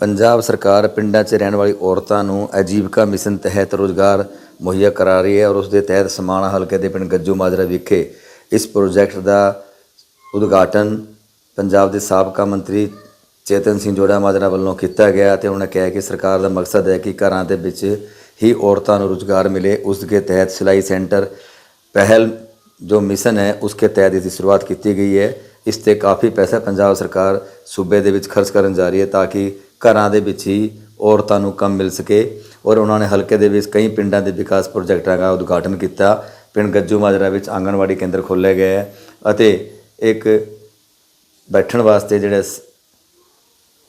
ਪੰਜਾਬ ਸਰਕਾਰ ਪਿੰਡਾਂ 'ਚ ਰਹਿਣ ਵਾਲੀ ਔਰਤਾਂ ਨੂੰ ਆਜੀਵਕਾ ਮਿਸ਼ਨ ਤਹਿਤ ਰੋਜ਼ਗਾਰ ਮੁਹੱਈਆ ਕਰਾ ਰਹੀ ਹੈ ਔਰ ਉਸ ਦੇ ਤਹਿਤ ਸਮਾਣਾ ਹਲਕੇ ਦੇ ਪਿੰਡ ਗੱਜੂ ਮਾਜਰਾ ਵਿਖੇ ਇਸ ਪ੍ਰੋਜੈਕਟ ਦਾ ਉਦਘਾਟਨ ਪੰਜਾਬ ਦੇ ਸਾਬਕਾ ਮੰਤਰੀ ਚੇਤਨ ਸਿੰਘ ਜੋੜਾ ਮਾਜਰਾ ਵੱਲੋਂ ਕੀਤਾ ਗਿਆ ਤੇ ਉਹਨਾਂ ਕਿਹਾ ਕਿ ਸਰਕਾਰ ਦਾ ਮਕਸਦ ਹੈ ਕਿ ਘਰਾਂ ਦੇ ਵਿੱਚ ਹੀ ਔਰਤਾਂ ਨੂੰ ਰੋਜ਼ਗਾਰ ਮਿਲੇ ਉਸ ਦੇ ਤਹਿਤ ਸਿਲਾਈ ਸੈਂਟਰ ਪਹਿਲ ਜੋ ਮਿਸ਼ਨ ਹੈ ਉਸ ਉਸਕੇ ਤਹਿਤ ਇਸ ਦੀ ਸ਼ੁਰੂਆਤ ਕੀਤੀ ਗਈ ਹੈ। ਇਸ ਤੇ ਕਾਫੀ ਪੈਸਾ ਪੰਜਾਬ ਸਰਕਾਰ ਸੂਬੇ ਦੇ ਵਿੱਚ ਖਰਚ ਕਰਨ ਜਾ ਰਹੀ ਹੈ ਤਾਂ ਕਿ ਘਰਾਂ ਦੇ ਵਿੱਚ ਹੀ ਔਰਤਾਂ ਨੂੰ ਕੰਮ ਮਿਲ ਸਕੇ ਔਰ ਉਹਨਾਂ ਨੇ ਹਲਕੇ ਦੇ ਵਿੱਚ ਕਈ ਪਿੰਡਾਂ ਦੇ ਵਿਕਾਸ ਪ੍ਰੋਜੈਕਟਾਂ ਦਾ ਉਦਘਾਟਨ ਕੀਤਾ। ਪਿੰਡ ਗੱਜੂ ਮਾਜਰਾ ਵਿੱਚ ਆਂਗਣਵਾੜੀ ਕੇਂਦਰ ਖੋਲ੍ਹੇ ਗਏ ਹੈ ਅਤੇ ਇੱਕ ਬੈਠਣ ਵਾਸਤੇ ਜਿਹੜੇ ਸ-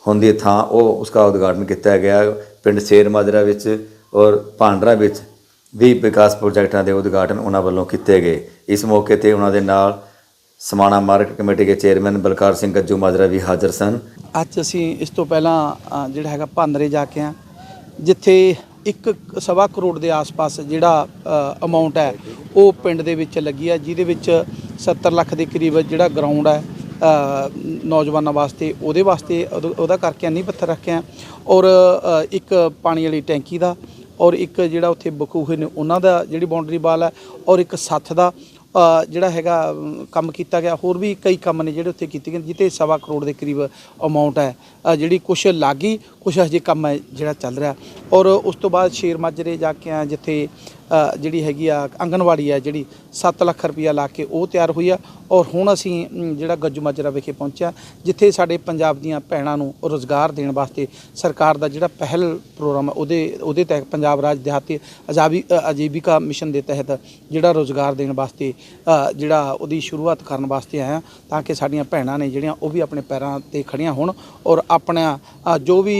ਹੁੰਦੀ ਹੈ ਥਾਂ, ਉਹ ਉਸਦਾ ਉਦਘਾਟਨ ਕੀਤਾ ਗਿਆ। ਪਿੰਡ ਸ਼ੇਰ ਮਾਜਰਾ ਵਿੱਚ ਔਰ ਭਾਂਡਰਾ ਵਿੱਚ ਵੀ ਵਿਕਾਸ ਪ੍ਰੋਜੈਕਟਾਂ ਦੇ ਉਦਘਾਟਨ ਉਹਨਾਂ ਵੱਲੋਂ ਕੀਤੇ ਗਏ। ਇਸ ਮੌਕੇ ਤੇ ਉਹਨਾਂ ਦੇ ਨਾਲ ਸਮਾਣਾ ਮਾਰਕੀਟ ਕਮੇਟੀ ਦੇ ਚੇਅਰਮੈਨ ਬਲਕਾਰ ਸਿੰਘ ਗੱਜੂ ਮਾਜਰਾ ਵੀ ਹਾਜ਼ਰ ਸਨ। ਅੱਜ ਅਸੀਂ ਇਸ ਤੋਂ ਪਹਿਲਾਂ ਜਿਹੜਾ ਹੈਗਾ ਭਾਂਦਰੇ ਜਾ ਕੇ ਆ ਜਿੱਥੇ ਇੱਕ ਸਵਾ ਕਰੋੜ ਦੇ ਆਸ-ਪਾਸ ਜਿਹੜਾ ਅਮਾਉਂਟ ਹੈ, ਉਹ ਪਿੰਡ ਦੇ ਵਿੱਚ ਲੱਗੀ ਹੈ, ਜਿਹਦੇ ਵਿੱਚ 70 ਲੱਖ ਦੇ ਕਰੀਬ ਜਿਹੜਾ ਗਰਾਊਂਡ ਹੈ ਨੌਜਵਾਨਾਂ ਵਾਸਤੇ, ਉਹਦੇ ਵਾਸਤੇ ਉਹਦਾ ਕਰਕੇ ਨਹੀਂ ਪੱਥਰ ਰੱਖਿਆ ਔਰ ਇੱਕ ਪਾਣੀ ਵਾਲੀ ਟੈਂਕੀ ਦਾ ਔਰ ਇੱਕ ਜਿਹੜਾ ਉੱਥੇ ਬਕੂਹੇ ਨੇ, ਉਹਨਾਂ ਦਾ ਜਿਹੜੀ ਬਾਉਂਡਰੀ ਵਾਲ ਹੈ ਔਰ ਇੱਕ ਸੱਥ ਦਾ ਜਿਹੜਾ ਹੈਗਾ ਕੰਮ ਕੀਤਾ ਗਿਆ, ਹੋਰ ਵੀ ਕਈ ਕੰਮ ਨੇ ਜਿਹੜੇ ਉੱਥੇ ਕੀਤੇ ਗਏ ਜਿੱਤੇ ਸਵਾ ਕਰੋੜ ਦੇ ਕਰੀਬ ਅਮਾਉਂਟ ਹੈ। ਜਿਹੜੀ ਕੁਛ ਲੱਗੀ ਕੁਛ ਹਜੇ ਕੰਮ ਹੈ ਜਿਹੜਾ ਚੱਲ ਰਿਹਾ। ਔਰ ਉਸ ਤੋਂ ਬਾਅਦ ਸ਼ੇਰ ਮਾਜਰੇ ਜਾ ਕੇ ਆ ਜਿੱਥੇ ਜਿਹੜੀ ਹੈਗੀ ਆ ਆਂਗਣਵਾੜੀ ਆ ਜਿਹੜੀ 7 ਲੱਖ ਰੁਪਇਆ ਲਾ ਕੇ ਉਹ ਤਿਆਰ ਹੋਈ ਆ। ਔਰ ਹੁਣ ਅਸੀਂ ਜਿਹੜਾ ਗੱਜੂ ਮਾਜਰਾ ਵਿਖੇ ਪਹੁੰਚਿਆ ਜਿੱਥੇ ਸਾਡੇ ਪੰਜਾਬ ਦੀਆਂ ਭੈਣਾਂ ਨੂੰ ਰੋਜ਼ਗਾਰ ਦੇਣ ਵਾਸਤੇ ਸਰਕਾਰ ਦਾ ਜਿਹੜਾ ਪਹਿਲ ਪ੍ਰੋਗਰਾਮ ਹੈ ਉਹਦੇ ਉਹਦੇ ਤਹਿਤ ਪੰਜਾਬ ਰਾਜ ਦਿਹਾਤੀ ਆਜ਼ਾਦੀ ਅ, ਆਜੀਵਿਕਾ ਮਿਸ਼ਨ ਦੇ ਤਹਿਤ ਜਿਹੜਾ ਰੋਜ਼ਗਾਰ ਦੇਣ ਵਾਸਤੇ ਜਿਹੜਾ ਉਹਦੀ ਸ਼ੁਰੂਆਤ ਕਰਨ ਵਾਸਤੇ ਆਇਆ ਤਾਂ ਕਿ ਸਾਡੀਆਂ ਭੈਣਾਂ ਨੇ ਜਿਹੜੀਆਂ ਉਹ ਵੀ ਆਪਣੇ ਪੈਰਾਂ ਤੇ ਖੜੀਆਂ ਹੋਣ। ਔਰ ਆਪਣਾ ਜੋ ਵੀ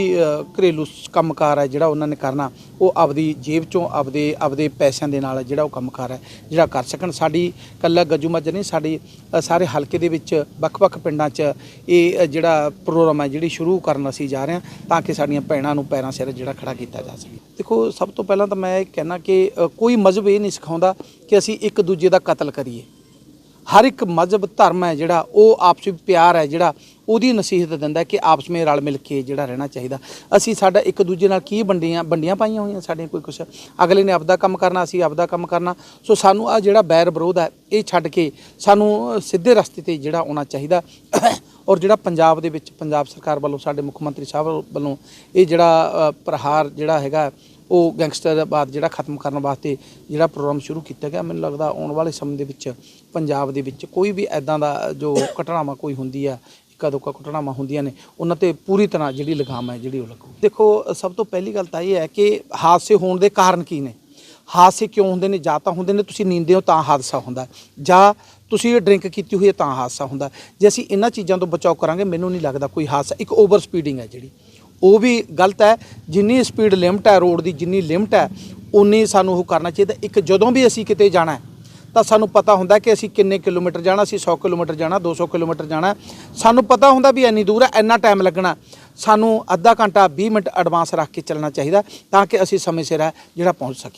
ਘਰੇਲੂ ਸ- ਕੰਮਕਾਰ ਹੈ ਜਿਹੜਾ ਉਹਨਾਂ ਨੇ ਕਰਨਾ ਉਹ ਆਪਦੀ ਜੇਬ ਚੋਂ ਆਪਦੇ ਆਪਦੇ ਪੈਸਿਆਂ ਦੇ ਨਾਲ ਜਿਹੜਾ ਉਹ ਕੰਮ ਕੰਮਕਾਰ ਹੈ ਜਿਹੜਾ ਕਰ ਸਕਣ। ਸਾਡੀ ਕੱਲਾ ਗੱਜੂ ਮੱਝ ਨਹੀਂ, ਸਾਡੀ ਸਾਰੇ ਹਲਕੇ ਦੇ ਵਿੱਚ ਵੱਖ-ਵੱਖ ਪਿੰਡਾਂ 'ਚ ਇਹ ਜਿਹੜਾ ਪ੍ਰੋਗਰਾਮ ਹੈ, ਜਿਹੜੀ ਸ਼ੁਰੂ ਕਰਨ ਅਸੀਂ ਜਾ ਰਹੇ ਹਾਂ, ਤਾਂ ਕਿ ਸਾਡੀਆਂ ਭੈਣਾਂ ਨੂੰ ਪੈਰਾਂ ਸਿਰ ਜਿਹੜਾ ਖੜਾ ਕੀਤਾ ਜਾ ਸਕੇ। ਦੇਖੋ, ਸਭ ਤੋਂ ਪਹਿਲਾਂ ਤਾਂ ਮੈਂ ਇਹ ਕਹਿਣਾ ਕਿ ਕੋਈ ਮਜ਼ਹਬ ਇਹ ਨਹੀਂ ਸਿਖਾਉਂਦਾ ਕਿ ਅਸੀਂ ਇੱਕ ਦੂਜੇ ਦਾ ਕਤਲ ਕਰੀਏ। ਹਰ ਇੱਕ ਮਜ਼ਹਬ, ਧਰਮ ਹੈ ਜਿਹੜਾ, ਉਹ ਆਪਸੀ ਪਿਆਰ ਹੈ ਜਿਹੜਾ, ਉਹਦੀ ਨਸੀਹਤ ਦਿੰਦਾ ਕਿ ਆਪਸ ਵਿੱਚ ਰਲ ਮਿਲ ਕੇ ਜਿਹੜਾ ਰਹਿਣਾ ਚਾਹੀਦਾ। ਅਸੀਂ ਸਾਡਾ ਇੱਕ ਦੂਜੇ ਨਾਲ ਕੀ ਵੰਡੀਆਂ ਵੰਡੀਆਂ ਪਾਈਆਂ ਹੋਈਆਂ ਸਾਡੀਆਂ ਕੋਈ ਕੁਛ? ਅਗਲੇ ਨੇ ਆਪਦਾ ਕੰਮ ਕਰਨਾ, ਅਸੀਂ ਆਪਦਾ ਕੰਮ ਕਰਨਾ। ਸੋ ਸਾਨੂੰ ਆ ਜਿਹੜਾ ਬੈਰ ਵਿਰੋਧ ਹੈ, ਇਹ ਛੱਡ ਕੇ ਸਾਨੂੰ ਸਿੱਧੇ ਰਸਤੇ ਤੇ ਜਿਹੜਾ ਆਉਣਾ ਚਾਹੀਦਾ। ਔਰ ਜਿਹੜਾ ਪੰਜਾਬ ਦੇ ਵਿੱਚ, ਪੰਜਾਬ ਸਰਕਾਰ ਵੱਲੋਂ ਸਾਡੇ ਮੁੱਖ ਮੰਤਰੀ ਸਾਹਿਬ ਵੱਲੋਂ ਇਹ ਜਿਹੜਾ ਪ੍ਰਹਾਰ ਜਿਹੜਾ ਹੈਗਾ ਉਹ ਗੈਂਗਸਟਰ ਗੈਂਗਸਟਰਵਾਦ ਜਿਹੜਾ ਖਤਮ ਕਰਨ ਵਾਸਤੇ ਜਿਹੜਾ ਪ੍ਰੋਗਰਾਮ ਸ਼ੁਰੂ ਕੀਤਾ ਗਿਆ, ਮੈਨੂੰ ਲੱਗਦਾ ਆਉਣ ਵਾਲੇ ਸਮੇਂ ਦੇ ਵਿੱਚ ਪੰਜਾਬ ਦੇ ਵਿੱਚ ਕੋਈ ਵੀ ਐਦਾਂ ਦਾ ਜੋ ਘਟਨਾਵਾਂ ਕੋਈ ਹੁੰਦੀ ਆ, ਇੱਕਾ ਦੁੱਕਾ ਘਟਨਾਵਾਂ ਹੁੰਦੀਆਂ ਨੇ, ਉਹਨਾਂ ਤੇ ਪੂਰੀ ਤਰ੍ਹਾਂ ਜਿਹੜੀ ਲਗਾਮ ਹੈ ਜਿਹੜੀ ਉਹ ਲੱਗੂ। ਦੇਖੋ, ਸਭ ਤੋਂ ਪਹਿਲੀ ਗੱਲ ਤਾਂ ਇਹ ਹੈ ਕਿ ਹਾਦਸੇ ਹੋਣ ਦੇ ਕਾਰਨ ਕੀ ਨੇ? ਹਾਦਸੇ ਕਿਉਂ ਹੁੰਦੇ ਨੇ? ਜਾਂ ਤਾਂ ਹੁੰਦੇ ਨੇ ਤੁਸੀਂ ਨੀਂਦੇ ਹੋ ਤਾਂ ਹਾਦਸਾ ਹੁੰਦਾ ਜਾਂ ਤੁਸੀਂ ਡਰਿੰਕ ਕੀਤੀ ਹੋਈ ਹੈ ਤਾਂ ਹਾਦਸਾ ਹੁੰਦਾ ਜੇ ਅਸੀਂ ਇਹਨਾਂ ਚੀਜ਼ਾਂ ਤੋਂ ਬਚਾਓ ਕਰਾਂਗੇ, ਮੈਨੂੰ ਨਹੀਂ ਲੱਗਦਾ ਕੋਈ ਹਾਦਸਾ, ਇੱਕ ਓਵਰ ਸਪੀਡਿੰਗ ਹੈ ਜਿਹੜੀ। ਉਹ ਵੀ ਗਲਤ ਹੈ। ਜਿੰਨੀ ਸਪੀਡ ਲਿਮਟ ਹੈ ਰੋਡ ਦੀ, ਜਿੰਨੀ ਲਿਮਟ ਹੈ, ਉਨੀ ਸਾਨੂੰ ਉਹ ਕਰਨਾ ਚਾਹੀਦਾ। ਇੱਕ ਜਦੋਂ ਵੀ ਅਸੀਂ ਕਿਤੇ ਜਾਣਾ ਹੈ, ਤਾਂ ਸਾਨੂੰ ਪਤਾ ਹੁੰਦਾ ਕਿ ਅਸੀਂ ਕਿੰਨੇ ਕਿਲੋਮੀਟਰ ਜਾਣਾ, ਅਸੀਂ 100 ਕਿਲੋਮੀਟਰ ਜਾਣਾ 200 ਕਿਲੋਮੀਟਰ ਜਾਣਾ ਸਾਨੂੰ ਪਤਾ ਹੁੰਦਾ ਵੀ ਇੰਨੀ ਦੂਰ ਹੈ, ਇੰਨਾ ਟਾਈਮ ਲੱਗਣਾ ਸਾਨੂੰ ਅੱਧਾ ਘੰਟਾ 20 ਮਿੰਟ ਐਡਵਾਂਸ ਰੱਖ ਕੇ ਚੱਲਣਾ ਚਾਹੀਦਾ ਤਾਂ ਕਿ ਅਸੀਂ ਸਮੇਂ ਸਿਰ ਜਿਹੜਾ ਪਹੁੰਚ ਸਕੀਏ।